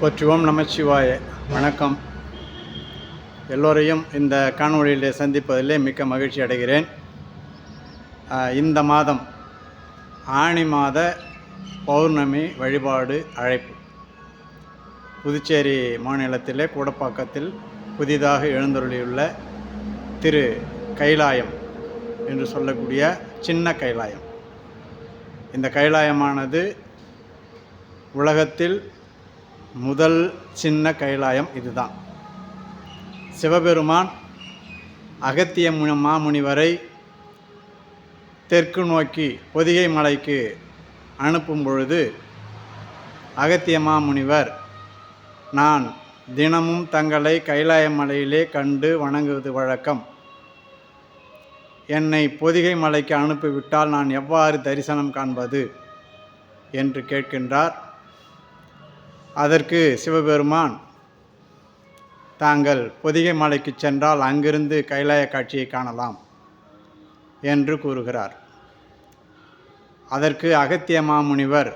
போற்றுவோம் நமச்சிவாய. வணக்கம். எல்லோரையும் இந்த காணொலியிலே சந்திப்பதிலே மிக்க மகிழ்ச்சி அடைகிறேன். இந்த மாதம் ஆணி மாத பௌர்ணமி வழிபாடு அழைப்பு. புதுச்சேரி மாநிலத்திலே கூடப்பாக்கத்தில் புதிதாக எழுந்தருளியுள்ள திரு கைலாயம் என்று சொல்லக்கூடிய சின்ன கைலாயம். இந்த கைலாயமானது உலகத்தில் முதல் சின்ன கைலாயம் இதுதான். சிவபெருமான் அகத்திய மாமுனிவரை தெற்கு நோக்கி பொதிகை மலைக்கு அனுப்பும் பொழுது அகத்திய மாமுனிவர் நான் தினமும் தங்களை கைலாய மலையிலே கண்டு வணங்குவது வழக்கம். என்னை பொதிகை மலைக்கு அனுப்பிவிட்டால் நான் எவ்வாறு தரிசனம் காண்பது? என்று கேட்கின்றார் அதற்கு சிவபெருமான் தாங்கள் பொதிகை மலைக்கு சென்றால் அங்கிருந்து கைலாய காட்சியை காணலாம் என்று கூறுகிறார். அதற்கு அகத்திய மாமுனிவர்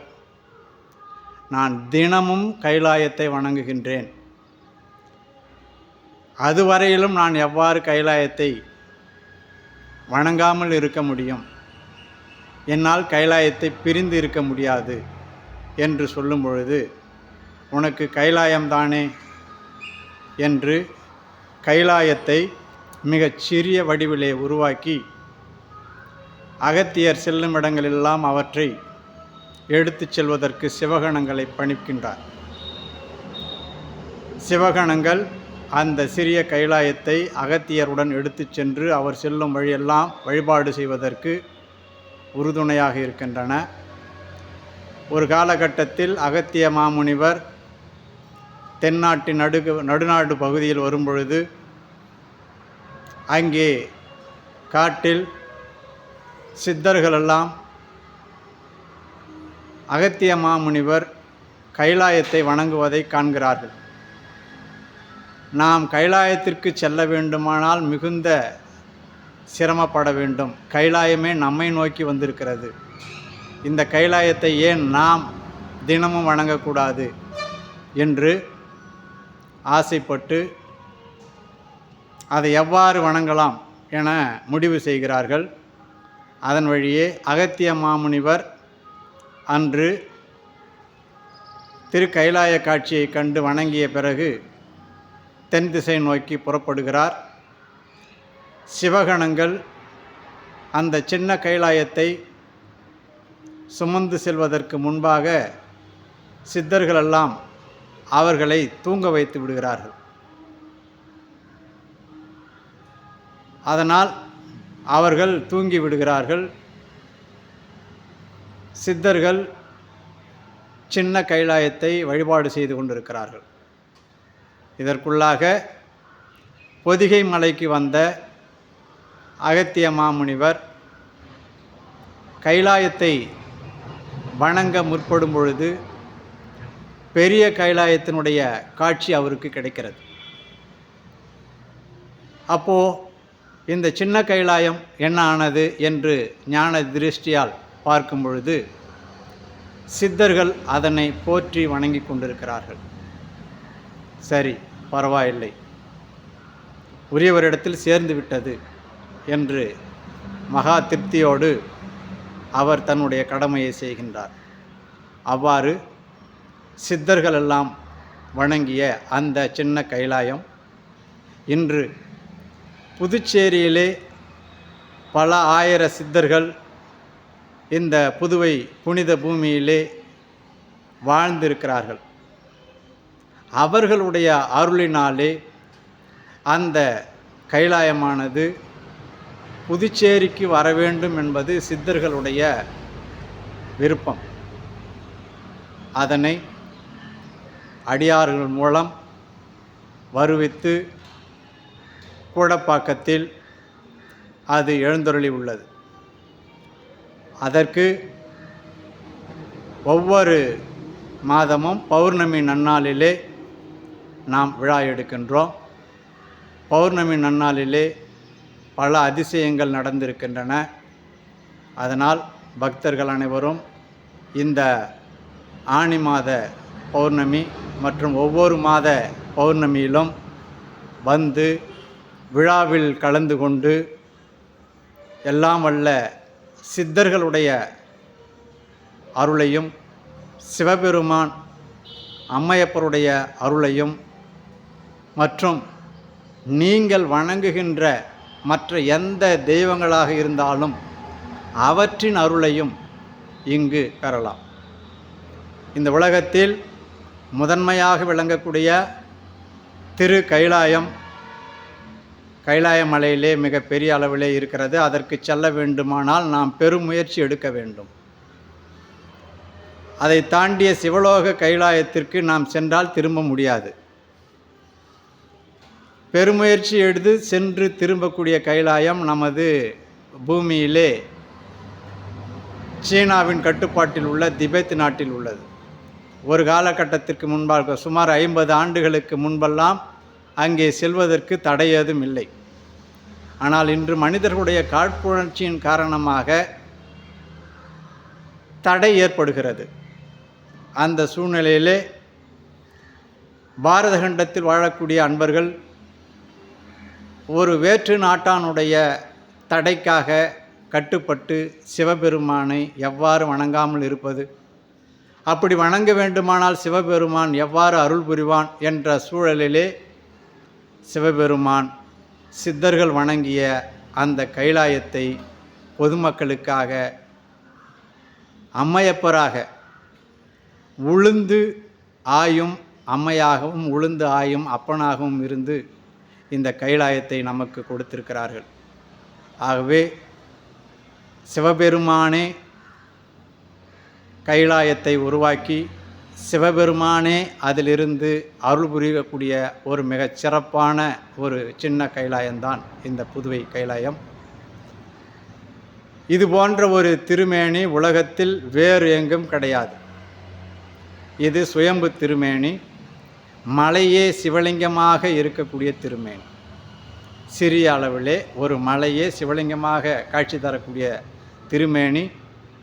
நான் தினமும் கைலாயத்தை வணங்குகின்றேன். அதுவரையிலும் நான் எவ்வாறு கைலாயத்தை வணங்காமல் இருக்க முடியும்? என்னால் கைலாயத்தை பிரிந்து இருக்க முடியாது என்று சொல்லும் பொழுது உனக்கு கைலாயம்தானே? என்று கைலாயத்தை மிகச் சிறிய வடிவிலே உருவாக்கி அகத்தியர் செல்லும் இடங்களெல்லாம் அவற்றை எடுத்துச் செல்வதற்கு சிவகணங்களை பணிக்கின்றார். சிவகணங்கள் அந்த சிறிய கைலாயத்தை அகத்தியருடன் எடுத்துச் சென்று அவர் செல்லும் வழியெல்லாம் வழிபாடு செய்வதற்கு உறுதுணையாக இருக்கின்றன. ஒரு காலகட்டத்தில் அகத்திய மாமுனிவர் தென்னாட்டின் நடுகு நடுநாடு பகுதியில் வரும்பொழுது அங்கே காட்டில் சித்தர்களெல்லாம் அகத்திய மாமுனிவர் கைலாயத்தை வணங்குவதை காண்கிறார்கள். நாம் கைலாயத்திற்கு செல்ல வேண்டுமானால் மிகுந்த சிரமப்பட வேண்டும். கைலாயமே நம்மை நோக்கி வந்திருக்கிறது. இந்த கைலாயத்தை ஏன் நாம் தினமும் வணங்கக்கூடாது? என்று ஆசைப்பட்டு அதை எவ்வாறு வணங்கலாம் என முடிவு செய்கிறார்கள். அதன் வழியே அகத்திய மாமுனிவர் அன்று திரு கைலாய காட்சியை கண்டு வணங்கிய பிறகு தென் திசை நோக்கி புறப்படுகிறார். சிவகணங்கள் அந்த சின்ன கைலாயத்தை சுமந்து செல்வதற்கு முன்பாக சித்தர்களெல்லாம் அவர்களை தூங்க வைத்து விடுகிறார்கள். அதனால் அவர்கள் தூங்கி விடுகிறார்கள். சித்தர்கள் சின்ன கைலாயத்தை வழிபாடு செய்து கொண்டிருக்கிறார்கள். இதற்குள்ளாக பொதிகை மலைக்கு வந்த அகத்திய மாமுனிவர் கைலாயத்தை வணங்க முற்படும் பொழுது பெரிய கைலாயத்தினுடைய காட்சி அவருக்கு கிடைக்கிறது. அப்போது இந்த சின்ன கைலாயம் என்ன ஆனது என்று ஞான திருஷ்டியால் பார்க்கும் பொழுது சித்தர்கள் அதனை போற்றி வணங்கி கொண்டிருக்கிறார்கள். சரி பரவாயில்லை. உரியவரிடத்தில் சேர்ந்து விட்டது என்று மகா திருப்தியோடு அவர் தன்னுடைய கடமையை செய்கின்றார். அவ்வாறு சித்தர்கள் எல்லாம் வணங்கிய அந்த சின்ன கைலாயம் இன்று புதுச்சேரியிலே பல ஆயிர சித்தர்கள் இந்த புதுவை புனித பூமியிலே வாழ்ந்திருக்கிறார்கள். அவர்களுடைய அருளினாலே அந்த கைலாயமானது புதுச்சேரிக்கு வர வேண்டும் என்பது சித்தர்களுடைய விருப்பம். அதனை அடியார்கள் மூலம் வருவித்து கூடப்பாக்கத்தில் அது எழுந்தருளி உள்ளது அதற்கு ஒவ்வொரு மாதமும் பௌர்ணமி நன்னாளிலே நாம் விழா எடுக்கின்றோம். பௌர்ணமி நன்னாளிலே பல அதிசயங்கள் நடந்திருக்கின்றன. அதனால் பக்தர்கள் அனைவரும் இந்த ஆனி மாத பௌர்ணமி மற்றும் ஒவ்வொரு மாத பௌர்ணமியிலும் வந்து விழாவில் கலந்து கொண்டு எல்லாம் வல்ல சித்தர்களுடைய அருளையும் சிவபெருமான் அம்மையப்பருடைய அருளையும் மற்றும் நீங்கள் வணங்குகின்ற மற்ற எந்த தெய்வங்களாக இருந்தாலும் அவற்றின் அருளையும் இங்கு பெறலாம். இந்த உலகத்தில் முதன்மையாக விளங்கக்கூடிய திரு கைலாயம். கைலாய மலையிலே மிகப்பெரிய அளவிலே இருக்கிறது. அதற்கு செல்ல வேண்டுமானால் நாம் பெருமுயற்சி எடுக்க வேண்டும். அதை தாண்டிய சிவலோக கைலாயத்திற்கு நாம் சென்றால் திரும்ப முடியாது. பெருமுயற்சி எடுத்து சென்று திரும்பக்கூடிய கைலாயம் நமது பூமியிலே சீனாவின் கட்டுப்பாட்டில் உள்ள திபெத் நாட்டில் உள்ளது. ஒரு காலகட்டத்திற்கு முன்பாக சுமார் ஐம்பது ஆண்டுகளுக்கு முன்பெல்லாம் அங்கே செல்வதற்கு தடையதும் இல்லை. ஆனால் இன்று மனிதர்களுடைய காழ்ப்புணர்ச்சியின் காரணமாக தடை ஏற்படுகிறது. அந்த சூழ்நிலையிலே பாரத கண்டத்தில் வாழக்கூடிய அன்பர்கள் ஒரு வேற்று நாட்டானுடைய தடைக்காக கட்டுப்பட்டு சிவபெருமானை எவ்வாறு வணங்காமல் இருப்பது? அப்படி வணங்க வேண்டுமானால் சிவபெருமான் எவ்வாறு அருள் புரிவான் என்ற சூழலிலே சிவபெருமான் சித்தர்கள் வணங்கிய அந்த கைலாயத்தை பொதுமக்களுக்காக அம்மையப்பராக உளுந்து ஆயும் அம்மையாகவும் உளுந்து ஆயும் அப்பனாகவும் இருந்து இந்த கைலாயத்தை நமக்கு கொடுத்திருக்கிறார்கள். ஆகவே சிவபெருமானே கைலாயத்தை உருவாக்கி சிவபெருமானே அதிலிருந்து அருள் புரியக்கூடிய ஒரு மிகச் சிறப்பான ஒரு சின்ன கைலாயம்தான் இந்த புதுவை கைலாயம். இது போன்ற ஒரு திருமேனி உலகத்தில் வேறு எங்கும் கிடையாது. இது சுயம்பு திருமேனி மலையே சிவலிங்கமாக இருக்கக்கூடிய திருமேனி. சிறிய அளவிலே ஒரு மலையே சிவலிங்கமாக காட்சி தரக்கூடிய திருமேனி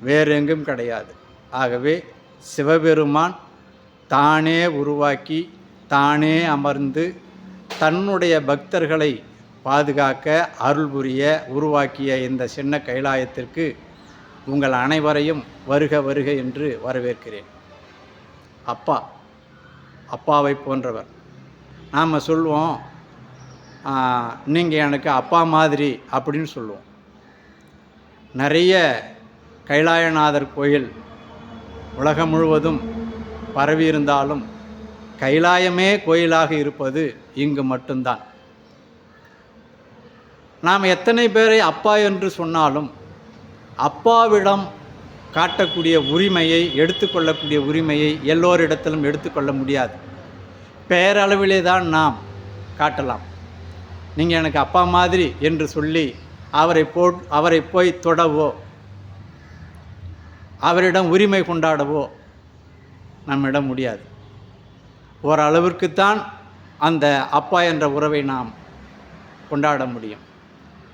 வேறு எங்கும் கிடையாது. ஆகவே சிவபெருமான் தானே உருவாக்கி தானே அமர்ந்து தன்னுடைய பக்தர்களை பாதுகாக்க அருள் புரிய உருவாக்கிய இந்த சின்ன கைலாயத்திற்கு உங்கள் அனைவரையும் வருக வருக என்று வரவேற்கிறேன். அப்பா அப்பாவை போன்றவர். நாம் சொல்லுவோம் நீங்கள் எனக்கு அப்பா மாதிரி அப்படின்னு சொல்லுவோம் நிறைய கைலாயநாதர் கோயில் உலகம் முழுவதும் பரவியிருந்தாலும் கைலாயமே கோயிலாக இருப்பது இங்கு மட்டும்தான். நாம் எத்தனை பேரை அப்பா என்று சொன்னாலும் அப்பாவிடம் காட்டக்கூடிய உரிமையை எடுத்துக்கொள்ளக்கூடிய உரிமையை எல்லோரிடத்திலும் எடுத்துக்கொள்ள முடியாது. பெயரளவிலே தான் நாம் காட்டலாம். நீங்கள் எனக்கு அப்பா மாதிரி என்று சொல்லி அவரை போ அவரை போய் தொடவோ அவரிடம் உரிமை கொண்டாடவோ நம்மிடம் முடியாது. ஓரளவிற்குத்தான் அந்த அப்பா என்ற உறவை நாம் கொண்டாட முடியும்.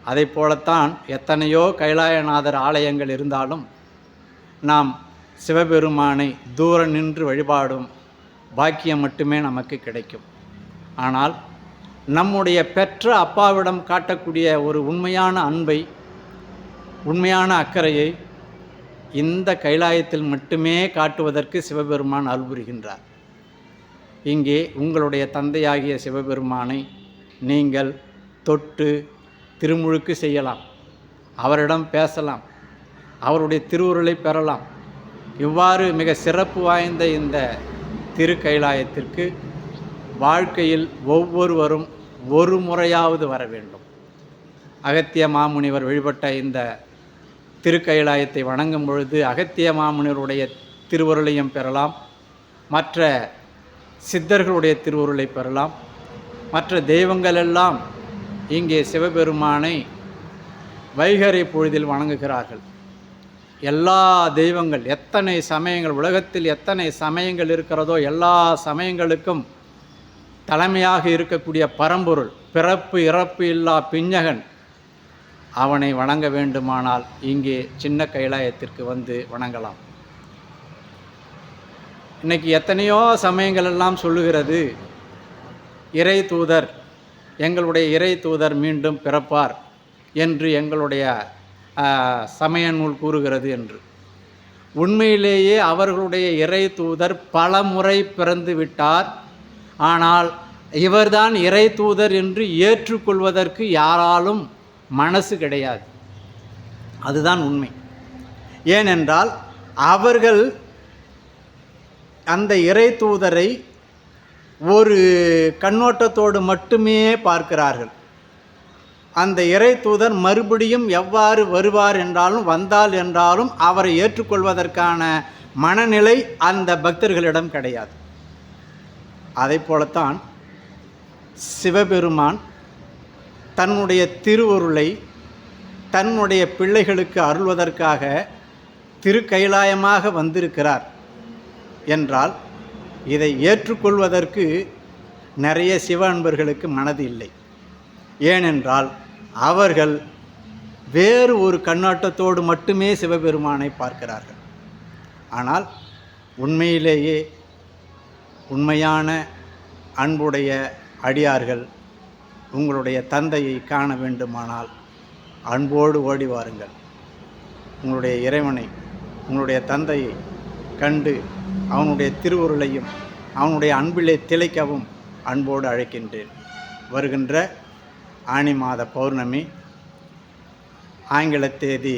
அதை போலத்தான் எத்தனையோ கைலாயநாதர் ஆலயங்கள் இருந்தாலும் நாம் சிவபெருமானை தூர நின்று வழிபாடும் பாக்கியம் மட்டுமே நமக்கு கிடைக்கும். ஆனால் நம்முடைய பெற்ற அப்பாவிடம் காட்டக்கூடிய ஒரு உண்மையான அன்பை உண்மையான அக்கறையை இந்த கைலாயத்தில் மட்டுமே காட்டுவதற்கு சிவபெருமான் அருள்புரிகின்றார் இங்கே உங்களுடைய தந்தையாகிய சிவபெருமானை நீங்கள் தொட்டு திருமுழுக்கு செய்யலாம். அவரிடம் பேசலாம். அவருடைய திருவுருளை பெறலாம். இவ்வாறு மிக சிறப்பு வாய்ந்த இந்த திரு கைலாயத்திற்கு வாழ்க்கையில் ஒவ்வொருவரும் ஒரு முறையாவது வர வேண்டும். அகத்திய மாமுனிவர் வழிபட்ட இந்த திருக்கைலாயத்தை வணங்கும் பொழுது அகத்திய மாமுனிவருடைய திருவருளையும் பெறலாம். மற்ற சித்தர்களுடைய திருவுருளை பெறலாம். மற்ற தெய்வங்களெல்லாம் இங்கே சிவபெருமானை வைகரை பொழுதில் வணங்குகிறார்கள். எல்லா தெய்வங்கள் எத்தனை சமயங்கள் உலகத்தில் எத்தனை சமயங்கள் இருக்கிறதோ எல்லா சமயங்களுக்கும் தலைமையாக இருக்கக்கூடிய பரம்பொருள் பிறப்பு இறப்பு இல்லா பிஞ்சகன் அவனை வணங்க வேண்டுமானால் இங்கே சின்ன கைலாயத்திற்கு வந்து வணங்கலாம். இன்னைக்கு எத்தனையோ சமயங்கள் எல்லாம் சொல்லுகிறது இறை தூதர் எங்களுடைய இறை தூதர் மீண்டும் பிறப்பார் என்று எங்களுடைய சமய நூல் கூறுகிறது என்று. உண்மையிலேயே அவர்களுடைய இறை தூதர் பல முறை பிறந்து விட்டார். ஆனால் இவர்தான் இறை தூதர் என்று ஏற்றுக்கொள்வதற்கு யாராலும் மனசு கிடையாது. அதுதான் உண்மை. ஏனென்றால் அவர்கள் அந்த இறை தூதரை ஒரு கண்ணோட்டத்தோடு மட்டுமே பார்க்கிறார்கள். அந்த இறை தூதர் மறுபடியும் எவ்வாறு வருவார் என்றாலும் வந்தால் என்றாலும் அவரை ஏற்றுக்கொள்வதற்கான மனநிலை அந்த பக்தர்களிடம் கிடையாது. அதை போலத்தான் சிவபெருமான் தன்னுடைய திருவருளை தன்னுடைய பிள்ளைகளுக்கு அருள்வதற்காக திருக்கைலாயமாக வந்திருக்கிறார் என்றால் இதை ஏற்றுக்கொள்வதற்கு நிறைய சிவ அன்பர்களுக்கு மனது இல்லை. ஏனென்றால் அவர்கள் வேறு ஒரு கண்ணோட்டத்தோடு மட்டுமே சிவபெருமானை பார்க்கிறார்கள். ஆனால் உண்மையிலேயே உண்மையான அன்புடைய அடியார்கள் உங்களுடைய தந்தையை காண வேண்டுமானால் அன்போடு ஓடி வாருங்கள். உங்களுடைய இறைவனை உங்களுடைய தந்தையை கண்டு அவனுடைய திருவுருளையும் அவனுடைய அன்பிலே திளைக்கவும் அன்போடு அழைக்கின்றேன். வருகின்ற ஆனி மாத பௌர்ணமி ஆங்கில தேதி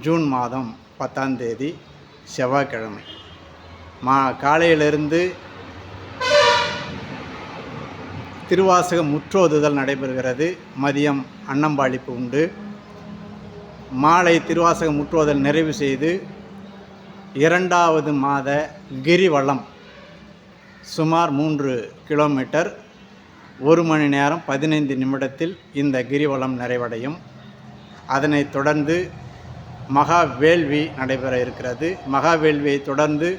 ஜூன் மாதம் பத்தாம் தேதி செவ்வாய்க்கிழமை. மா காலையிலிருந்து திருவாசகம் முற்றோதுதல் நடைபெறுகிறது. மதியம் அன்னம்பாளிப்பு உண்டு. மாலை திருவாசகம் முற்றோதல் நிறைவு செய்து இரண்டாவது மாத கிரிவலம் சுமார் மூன்று கிலோமீட்டர் ஒரு மணி நேரம் பதினைந்து நிமிடத்தில் இந்த கிரிவலம் நிறைவடையும். அதனைத் தொடர்ந்து மகா வேள்வி நடைபெற இருக்கிறது. மகா வேள்வியை தொடர்ந்து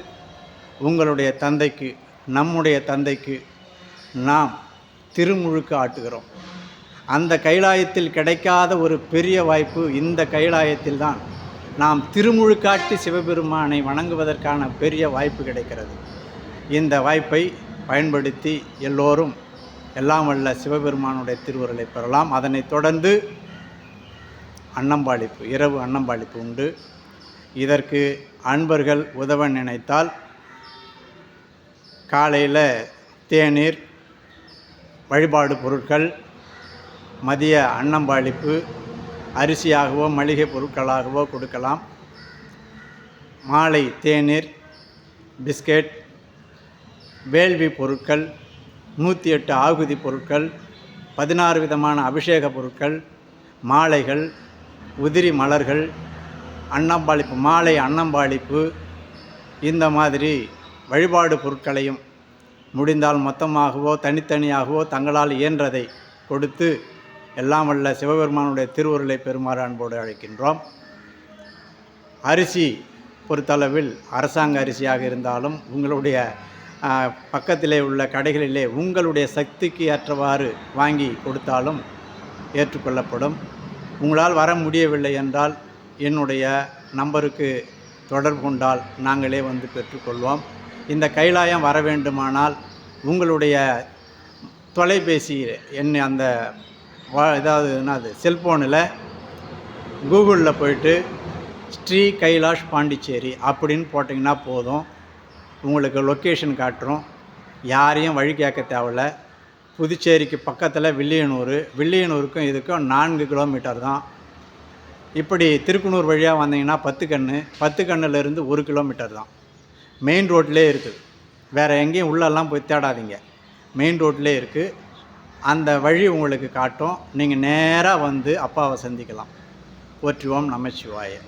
உங்களுடைய தந்தைக்கு நம்முடைய தந்தைக்கு நாம் திருமுழுக்கு ஆட்டுகிறோம். அந்த கைலாயத்தில் கிடைக்காத ஒரு பெரிய வாய்ப்பு இந்த கைலாயத்தில் தான். நாம் திருமுழுக்காட்டி சிவபெருமானை வணங்குவதற்கான பெரிய வாய்ப்பு கிடைக்கிறது. இந்த வாய்ப்பை பயன்படுத்தி எல்லோரும் எல்லாம் வல்ல சிவபெருமானுடைய திருவுருளை பெறலாம். அதனைத் தொடர்ந்து அன்னம்பாளிப்பு இரவு அன்னம்பாளிப்பு உண்டு. இதற்கு அன்பர்கள் உதவ நினைத்தால் காலையில் தேநீர் வழிபாடு பொருட்கள் மதிய அன்னம்பாளிப்பு அரிசியாகவோ மளிகை பொருட்களாகவோ கொடுக்கலாம். மாலை தேநீர் பிஸ்கெட் வேள்வி பொருட்கள் நூற்றி எட்டு ஆகுதி பொருட்கள் பதினாறு விதமான அபிஷேக பொருட்கள் மாலைகள் உதிரி மலர்கள் அன்னம்பாளிப்பு மாலை அன்னம்பாளிப்பு இந்த மாதிரி வழிபாடு பொருட்களையும் முடிந்தால் மொத்தமாகவோ தனித்தனியாகவோ தங்களால் இயன்றதை கொடுத்து எல்லாம் வல்ல சிவபெருமானுடைய திருவுருளை பெருமாறு அன்போடு அழைக்கின்றோம். அரிசி பொறுத்தளவில் அரசாங்க அரிசியாக இருந்தாலும் உங்களுடைய பக்கத்திலே உள்ள கடைகளிலே உங்களுடைய சக்திக்கு ஏற்றவாறு வாங்கி கொடுத்தாலும் ஏற்றுக்கொள்ளப்படும். உங்களால் வர முடியவில்லை என்றால் என்னுடைய நம்பருக்கு தொடர்பு கொண்டால் நாங்களே வந்து பெற்றுக்கொள்வோம். இந்த கைலாயம் வர வேண்டுமானால் உங்களுடைய தொலைபேசி எண் அந்த வா ஏதாவது என்னது செல்ஃபோனில் கூகுளில் போயிட்டு ஸ்ரீ கைலாஷ் பாண்டிச்சேரி அப்படின்னு போட்டிங்கன்னா போதும். உங்களுக்கு லொக்கேஷன் காட்டுறோம். யாரையும் வழி கேட்க தேவையில்ல. புதுச்சேரிக்கு பக்கத்தில் வில்லியனூர். வில்லியனூருக்கும் இதுக்கும் நான்கு கிலோமீட்டர் தான். இப்படி திருக்குனூர் வழியாக வந்தீங்கன்னா பத்து கன்று பத்து கண்ணுலேருந்து ஒரு கிலோமீட்டர் தான். மெயின் ரோட்லேயே இருக்குது வேறு எங்கேயும் உள்ளெல்லாம் போய் தேடாதீங்க. மெயின் ரோட்லேயே இருக்குது அந்த வழி உங்களுக்கு காட்டும். நீங்கள் நேராக வந்து அப்பாவை சந்திக்கலாம். போற்றுவோம் நமச்சிவாயை